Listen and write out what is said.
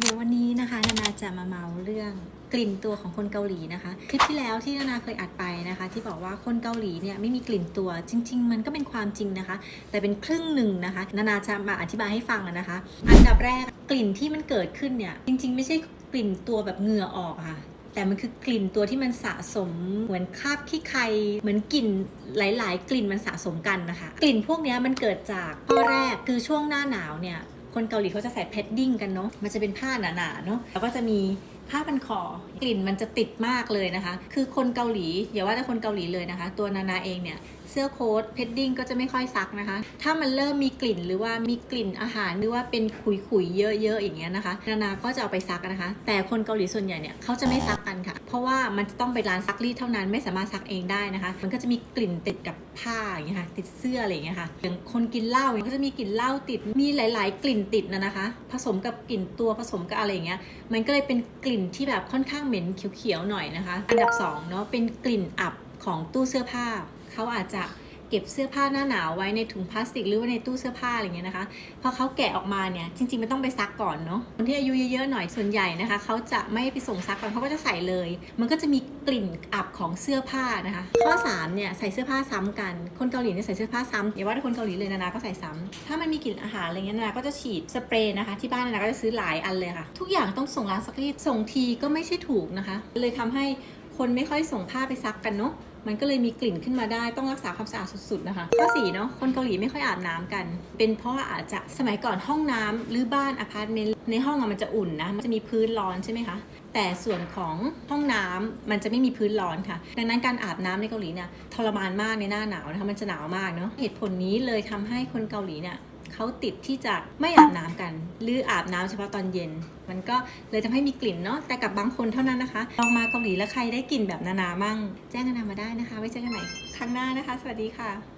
เดี๋ยววันนี้นะคะนานาจะมาเมาเรื่องกลิ่นตัวของคนเกาหลีนะคะ คลิปที่แล้วที่นานาเคยอัดไปนะคะ ที่บอกว่าคนเกาหลีเนี่ยไม่มีกลิ่นตัวจริง ๆ มันก็เป็นความจริงนะคะ แต่เป็นครึ่งหนึ่งนะคะ นานาจะมาอธิบายให้ฟังนะคะ อันดับแรกกลิ่นที่มันเกิดขึ้นเนี่ยจริง ๆ ไม่ใช่กลิ่นตัวแบบเหงื่อออกค่ะแต่มันคือกลิ่นตัวที่มันสะสมเหมือนคราบขี้ใครเหมือนกลิ่นหลาย ๆ กลิ่นมันสะสมกันนะคะ กลิ่นพวกนี้มันเกิดจากข้อแรกคือช่วงหน้าหนาวเนี่ย คนเกาหลีเขาจะใส่เพดดิ้งกันเนาะมันจะเป็นผ้าหนาๆเนาะแล้วก็จะมีผ้าพันคอกลิ่นมันจะติดมากเลยนะคะ คือคนเกาหลีอย่าว่าแต่คนเกาหลีเลยนะคะ ตัวนานาเองเนี่ยเสื้อโค้ทเพดดิ้งก็จะไม่ค่อยซักนะคะ ถ้ามันเริ่มมีกลิ่นหรือว่ามีกลิ่นอาหารหรือว่าเป็นขุยๆเยอะๆอย่างเงี้ยนะคะ นานาก็จะเอาไปซักนะคะ แต่คนเกาหลีส่วนใหญ่เนี่ยเขาจะไม่ซักกันค่ะ เพราะว่ามันจะต้องไปร้านซักรีดเท่านั้นไม่สามารถซักเองได้นะคะ มันก็จะมีกลิ่นติดกับ ผ้าอย่างเงี้ยค่ะติดเสื้ออะไรอย่างเงี้ยค่ะอย่างคนกินเหล้าก็จะมีกลิ่นเหล้าติดมีหลาย ๆ กลิ่นติดนะนะคะ ผสมกับกลิ่นตัวผสมกับอะไรอย่างเงี้ยมันก็เลยเป็นกลิ่นที่แบบค่อนข้างเหม็นเขียวๆหน่อยนะคะ อันดับสองเนาะเป็นกลิ่นอับของตู้เสื้อผ้าเขาอาจจะ เก็บเสื้อผ้าหน้าหนาวไว้ในถุงพลาสติกหรือว่าในตู้เสื้อผ้าอะไรเงี้ยนะคะพอเขาแกะออกมาเนี่ยจริงๆมันต้องไปซักก่อนเนาะคนที่อายุเยอะๆหน่อยส่วนใหญ่นะคะเขาจะไม่ไปส่งซักก่อนเขาก็จะใส่เลย มันก็จะมีกลิ่นอับของเสื้อผ้านะคะ ข้อสามเนี่ยใส่เสื้อผ้าซ้ำกัน คนเกาหลีเนี่ยใส่เสื้อผ้าซ้ำอย่าว่าแต่คนเกาหลีเลยนานาก็ใส่ซ้ำถ้ามันมีกลิ่นอาหารอะไรเงี้ยนานาก็จะฉีดสเปรย์นะคะที่บ้านนานาก็จะซื้อหลายอันเลยค่ะ ทุกอย่างต้องส่งร้านซักรีดส่งทีก็ไม่ใช่ถูกนะคะ เลยทำให้คนไม่ค่อยส่งผ้าไปซักกันเนาะ มันก็เลยมีกลิ่นขึ้นมาได้ต้องรักษาความสะอาดสุดๆนะคะข้อ4เนาะคนเกาหลีไม่ค่อยอาบน้ำกัน เป็นเพราะว่าอาจจะสมัยก่อนห้องน้ำหรือบ้านอพาร์ตเมนต์ในห้องอะมันจะอุ่นนะมันจะมีพื้นร้อนใช่ไหมคะแต่ส่วนของห้องน้ำมันจะไม่มีพื้นร้อนค่ะ ดังนั้นการอาบน้ำในเกาหลีเนี่ยทรมานมากในหน้าหนาวนะคะมันจะหนาวมากเนาะเหตุผลนี้เลยทำให้คนเกาหลีเนี่ย เขาติดที่จะไม่อาบน้ำกัน หรืออาบน้ำเฉพาะตอนเย็น มันก็เลยทำให้มีกลิ่นเนาะแต่กับบางคนเท่านั้นนะคะลองมาเกาหลีแล้วใครได้กลิ่นแบบนานามั่ง แจ้งนานามาได้นะคะ ไว้เจอกันใหม่ครั้งหน้านะคะ สวัสดีค่ะ